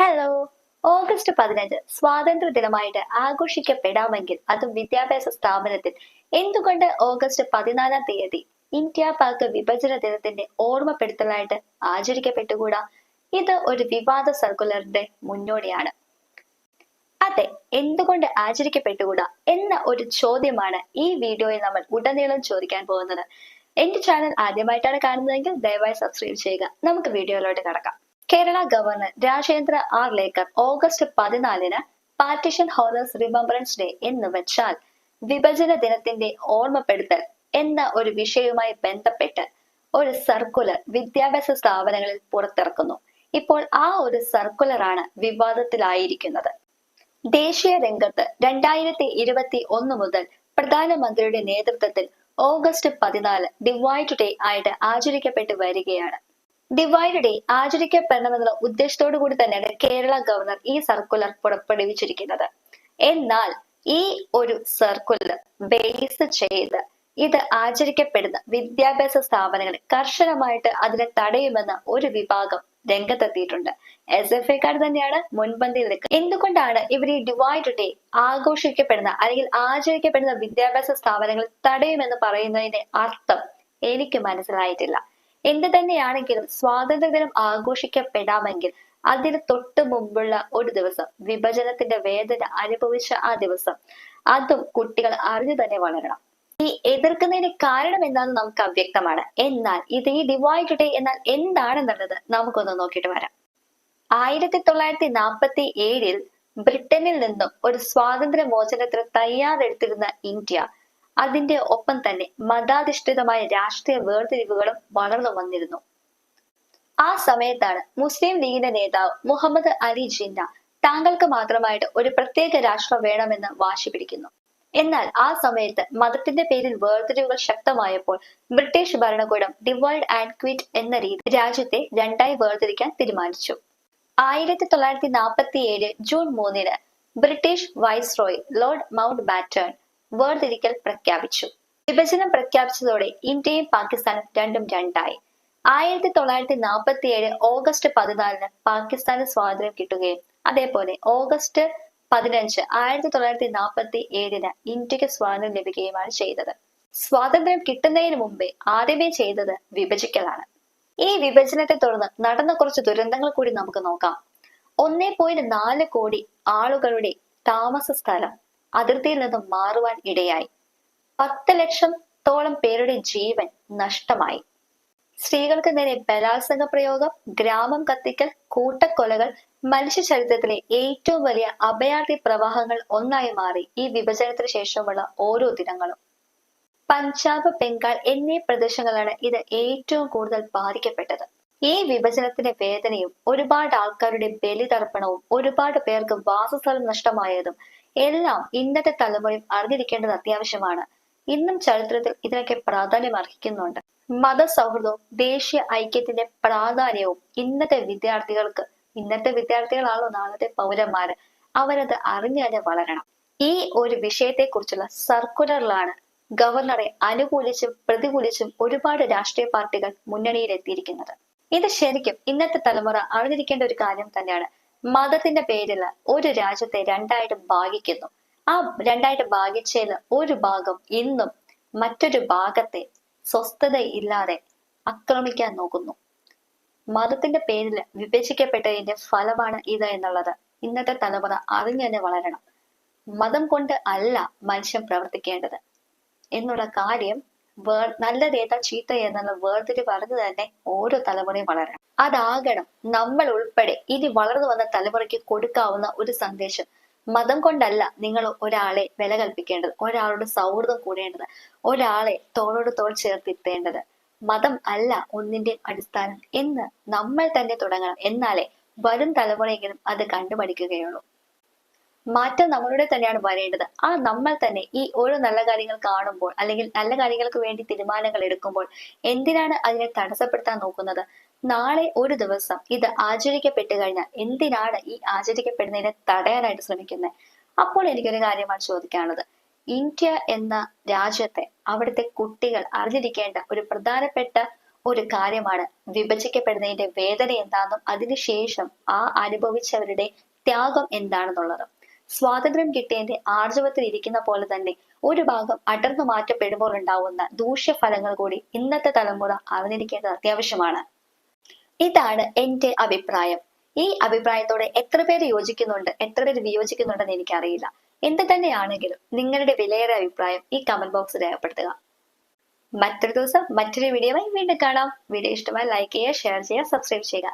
Hello August പതിനഞ്ച് സ്വാതന്ത്ര്യ ദിനമായിട്ട് ആഘോഷിക്കപ്പെടാമെങ്കിൽ അതും വിദ്യാഭ്യാസ സ്ഥാപനത്തിൽ എന്തുകൊണ്ട് ഓഗസ്റ്റ് പതിനാലാം തീയതി ഇന്ത്യ പാക് വിഭജന ദിനത്തിന്റെ ഓർമ്മപ്പെടുത്തലായിട്ട് ആചരിക്കപ്പെട്ടുകൂടാ? ഇത് ഒരു വിവാദ സർക്കുലറിന്റെ മുന്നോടിയാണ്. അതെ എന്തുകൊണ്ട് ആചരിക്കപ്പെട്ടുകൂടാ എന്ന ഒരു ചോദ്യമാണ് ഈ വീഡിയോയിൽ നമ്മൾ ഉടനീളം ചോദിക്കാൻ പോകുന്നത്. എന്റെ ചാനൽ ആദ്യമായിട്ടാണ് കാണുന്നതെങ്കിൽ ദയവായി സബ്സ്ക്രൈബ് ചെയ്യുക. നമുക്ക് വീഡിയോയിലോട്ട് കടക്കാം. Kerala governor Rajendra Arlekar August പതിനാലിന് പാർട്ടിഷൻ ഹോളേഴ്സ് റിമംബറൻസ് ഡേ എന്ന് വെച്ചാൽ വിഭജന ദിനത്തിന്റെ ഓർമ്മപ്പെടുത്തൽ എന്ന ഒരു വിഷയവുമായി ബന്ധപ്പെട്ട് ഒരു സർക്കുലർ വിദ്യാഭ്യാസ സ്ഥാപനങ്ങളിൽ പുറത്തിറക്കുന്നു. ഇപ്പോൾ ആ ഒരു സർക്കുലറാണ് വിവാദത്തിലായിരിക്കുന്നത്. ദേശീയ രംഗത്ത് രണ്ടായിരത്തി ഇരുപത്തി ഒന്ന് മുതൽ പ്രധാനമന്ത്രിയുടെ നേതൃത്വത്തിൽ ഓഗസ്റ്റ് പതിനാല് ഡിവൈഡ് ഡേ ആയിട്ട് ആചരിക്കപ്പെട്ടു വരികയാണ്. ഡിവൈഡ് ഡേ ആചരിക്കപ്പെടണമെന്നുള്ള ഉദ്ദേശത്തോടു കൂടി തന്നെയാണ് കേരള ഗവർണർ ഈ സർക്കുലർ പുറപ്പെടുവിച്ചിരിക്കുന്നത്. എന്നാൽ ഈ ഒരു സർക്കുലർ ബേസ് ചെയ്ത് ഇത് ആചരിക്കപ്പെടുന്ന വിദ്യാഭ്യാസ സ്ഥാപനങ്ങൾ കർശനമായിട്ട് അതിനെ തടയുമെന്ന ഒരു വിഭാഗം രംഗത്തെത്തിയിട്ടുണ്ട്. എസ് എഫ് ഐക്കാർ തന്നെയാണ് മുൻപന്തിയിൽ നിൽക്കുന്നത്. എന്തുകൊണ്ടാണ് ഇവർ ഈ ഡിവൈഡ് ഡേ ആഘോഷിക്കപ്പെടുന്ന അല്ലെങ്കിൽ ആചരിക്കപ്പെടുന്ന വിദ്യാഭ്യാസ സ്ഥാപനങ്ങൾ തടയുമെന്ന് പറയുന്നതിന്റെ അർത്ഥം എനിക്ക് മനസ്സിലായിട്ടില്ല. എന്ത് തന്നെയാണെങ്കിലും സ്വാതന്ത്ര്യദിനം ആഘോഷിക്കപ്പെടാമെങ്കിൽ അതിന് തൊട്ട് മുമ്പുള്ള ഒരു ദിവസം വിഭജനത്തിന്റെ വേദന അനുഭവിച്ച ആ ദിവസം. അതും കുട്ടികൾ അറിഞ്ഞു തന്നെ വളരണം. ഈ എതിർക്കുന്നതിന് കാരണം എന്താണെന്ന് നമുക്ക് അവ്യക്തമാണ്. എന്നാൽ ഇത് ഈ ഡിവൈഡ് ഡേ എന്നാൽ എന്താണെന്നുള്ളത് നമുക്കൊന്ന് നോക്കിയിട്ട് വരാം. ആയിരത്തി തൊള്ളായിരത്തി നാൽപ്പത്തി ഏഴിൽ ബ്രിട്ടനിൽ നിന്നും ഒരു സ്വാതന്ത്ര്യ മോചനത്തിന് തയ്യാറെടുത്തിരുന്ന ഇന്ത്യ അതിന്റെ ഒപ്പം തന്നെ മതാധിഷ്ഠിതമായ രാഷ്ട്രീയ വേർതിരിവുകളും വളർന്നു വന്നിരുന്നു. ആ സമയത്താണ് മുസ്ലിം ലീഗിന്റെ നേതാവ് മുഹമ്മദ് അലി ജിന്ന താങ്കൾക്ക് മാത്രമായിട്ട് ഒരു പ്രത്യേക രാഷ്ട്രം വേണമെന്ന് വാശി പിടിക്കുന്നു. എന്നാൽ ആ സമയത്ത് മതത്തിന്റെ പേരിൽ വേർതിരിവുകൾ ശക്തമായപ്പോൾ ബ്രിട്ടീഷ് ഭരണകൂടം ഡിവൈഡ് ആൻഡ് ക്വിറ്റ് എന്ന രീതി രാജ്യത്തെ രണ്ടായി വേർതിരിക്കാൻ തീരുമാനിച്ചു. ആയിരത്തി തൊള്ളായിരത്തി നാൽപ്പത്തി ഏഴ് ജൂൺ മൂന്നിന് British viceroy lord Mountbatten വേർതിരിക്കൽ പ്രഖ്യാപിച്ചു. വിഭജനം പ്രഖ്യാപിച്ചതോടെ ഇന്ത്യയും പാകിസ്ഥാനും രണ്ടും രണ്ടായി. ആയിരത്തി തൊള്ളായിരത്തി നാൽപ്പത്തി ഏഴ് ഓഗസ്റ്റ് പതിനാലിന് പാകിസ്ഥാന് സ്വാതന്ത്ര്യം കിട്ടുകയും അതേപോലെ ഓഗസ്റ്റ് പതിനഞ്ച് ആയിരത്തി തൊള്ളായിരത്തി നാൽപ്പത്തി ഏഴിന് ഇന്ത്യയ്ക്ക് സ്വാതന്ത്ര്യം ലഭിക്കുകയുമാണ് ചെയ്തത്. സ്വാതന്ത്ര്യം കിട്ടുന്നതിന് മുമ്പേ ആദ്യമേ ചെയ്തത് വിഭജിക്കലാണ്. ഈ വിഭജനത്തെ തുടർന്ന് നടന്ന കുറച്ച് ദുരന്തങ്ങൾ കൂടി നമുക്ക് നോക്കാം. ഒന്നേ പോയിന്റ് നാല് കോടി ആളുകളുടെ താമസ സ്ഥലം അതിർത്തിയിൽ നിന്ന് മാറുവാൻ ഇടയായി. പത്ത് ലക്ഷത്തോളം പേരുടെ ജീവൻ നഷ്ടമായി. സ്ത്രീകൾക്ക് നേരെ ബലാത്സംഗ പ്രയോഗം ഗ്രാമം കത്തിക്കൽ കൂട്ടക്കൊലകൾ മനുഷ്യ ചരിത്രത്തിലെ ഏറ്റവും വലിയ അഭയാർത്ഥി പ്രവാഹങ്ങൾ ഒന്നായി മാറി ഈ വിഭജനത്തിന് ശേഷമുള്ള ഓരോ ദിനങ്ങളും. പഞ്ചാബ് ബംഗാൾ എന്നീ പ്രദേശങ്ങളാണ് ഇത് ഏറ്റവും കൂടുതൽ ബാധിക്കപ്പെട്ടത്. ഈ വിഭജനത്തിന്റെ വേദനയും ഒരുപാട് ആൾക്കാരുടെ ബലിതർപ്പണവും ഒരുപാട് പേർക്ക് വാസസ്ഥലം നഷ്ടമായതും എല്ലാം ഇന്നത്തെ തലമുറയും അറിഞ്ഞിരിക്കേണ്ടത് അത്യാവശ്യമാണ്. ഇന്നും ചരിത്രത്തിൽ ഇതിനൊക്കെ പ്രാധാന്യം അർഹിക്കുന്നുണ്ട്. മതസൗഹൃദവും ദേശീയ ഐക്യത്തിന്റെ പ്രാധാന്യവും ഇന്നത്തെ വിദ്യാർത്ഥികൾക്ക് ഇന്നത്തെ വിദ്യാർത്ഥികളാണോ നാളത്തെ പൗരന്മാര് അവരത് അറിഞ്ഞു തന്നെ വളരണം. ഈ ഒരു വിഷയത്തെ കുറിച്ചുള്ള സർക്കുലറിലാണ് ഗവർണറെ അനുകൂലിച്ചും പ്രതികൂലിച്ചും ഒരുപാട് രാഷ്ട്രീയ പാർട്ടികൾ മുന്നണിയിൽ എത്തിയിരിക്കുന്നത് ഇത് ശരിക്കും ഇന്നത്തെ തലമുറ അറിഞ്ഞിരിക്കേണ്ട ഒരു കാര്യം തന്നെയാണ്. മതത്തിന്റെ പേരിൽ ഒരു രാജ്യത്തെ രണ്ടായിട്ട് ഭാഗിക്കുന്നു. ആ രണ്ടായിട്ട് ഭാഗിച്ചതിൽ ഒരു ഭാഗം ഇന്നും മറ്റൊരു ഭാഗത്തെ സ്വസ്ഥത ഇല്ലാതെ ആക്രമിക്കാൻ നോക്കുന്നു. മതത്തിന്റെ പേരിൽ വിഭജിക്കപ്പെട്ടതിന്റെ ഫലമാണ് ഇത് എന്നുള്ളത് ഇന്നത്തെ തലമുറ അറിഞ്ഞു തന്നെ വളരണം. മതം കൊണ്ട് അല്ല മനുഷ്യൻ പ്രവർത്തിക്കേണ്ടത്. എന്നുള്ള കാര്യം വേർ നല്ലതേതാ ചീത്ത എന്നുള്ള വേർതിരി പറഞ്ഞു തന്നെ ഓരോ തലമുറയും വളരണം അതാകണം നമ്മൾ ഉൾപ്പെടെ ഇനി വളർന്നു വന്ന തലമുറയ്ക്ക് കൊടുക്കാവുന്ന ഒരു സന്ദേശം. മതം കൊണ്ടല്ല നിങ്ങൾ ഒരാളെ വില കൽപ്പിക്കേണ്ടത് ഒരാളോട് സൗഹൃദം കൂടേണ്ടത് ഒരാളെ തോളോട് തോൾ ചേർത്തിത്തേണ്ടത് മതം അല്ല ഒന്നിന്റെ അടിസ്ഥാനം എന്ന് നമ്മൾ തന്നെ തുടങ്ങണം. എന്നാലേ വരും തലമുറയെങ്കിലും അത് കണ്ടുപഠിക്കുകയുള്ളൂ. മാറ്റം നമ്മളുടെ തന്നെയാണ് വരേണ്ടത്. ആ നമ്മൾ തന്നെ ഈ ഓരോ നല്ല കാര്യങ്ങൾ കാണുമ്പോൾ അല്ലെങ്കിൽ നല്ല കാര്യങ്ങൾക്ക് വേണ്ടി തീരുമാനങ്ങൾ എടുക്കുമ്പോൾ എന്തിനാണ് അതിനെ തടസ്സപ്പെടുത്താൻ നോക്കുന്നത്? നാളെ ഒരു ദിവസം ഇത് ആചരിക്കപ്പെട്ടു കഴിഞ്ഞാൽ എന്തിനാണ് ഈ ആചരിക്കപ്പെടുന്നതിനെ തടയാനായിട്ട് ശ്രമിക്കുന്നത്? അപ്പോൾ എനിക്കൊരു കാര്യമാണ് ചോദിക്കാനുള്ളത്. ഇന്ത്യ എന്ന രാജ്യത്തെ അവിടുത്തെ കുട്ടികൾ അറിഞ്ഞിരിക്കേണ്ട ഒരു പ്രധാനപ്പെട്ട ഒരു കാര്യമാണ് വിഭജിക്കപ്പെടുന്നതിന്റെ വേദന എന്താണെന്നും അതിനുശേഷം ആ അനുഭവിച്ചവരുടെ ത്യാഗം എന്താണെന്നുള്ളത്. സ്വാതന്ത്ര്യം കിട്ടിയതിന്റെ ആർജവത്തിൽ ഇരിക്കുന്ന പോലെ തന്നെ ഒരു ഭാഗം അടർന്നു മാറ്റപ്പെടുമ്പോൾ ഉണ്ടാവുന്ന ദൂഷ്യഫലങ്ങൾ കൂടി ഇന്നത്തെ തലമുറ അറിഞ്ഞിരിക്കേണ്ടത് അത്യാവശ്യമാണ്. ഇതാണ് എന്റെ അഭിപ്രായം. ഈ അഭിപ്രായത്തോടെ എത്ര പേര് യോജിക്കുന്നുണ്ട് എത്ര പേര് വിയോജിക്കുന്നുണ്ടെന്ന് എനിക്കറിയില്ല. എന്ത് തന്നെയാണെങ്കിലും നിങ്ങളുടെ വിലയേറെ അഭിപ്രായം ഈ കമന്റ് ബോക്സിൽ രേഖപ്പെടുത്തുക. മറ്റൊരു ദിവസം മറ്റൊരു വീഡിയോയുമായി വീണ്ടും കാണാം. വീഡിയോ ഇഷ്ടമായി ലൈക്ക് ചെയ്യുക ഷെയർ ചെയ്യുക സബ്സ്ക്രൈബ് ചെയ്യുക.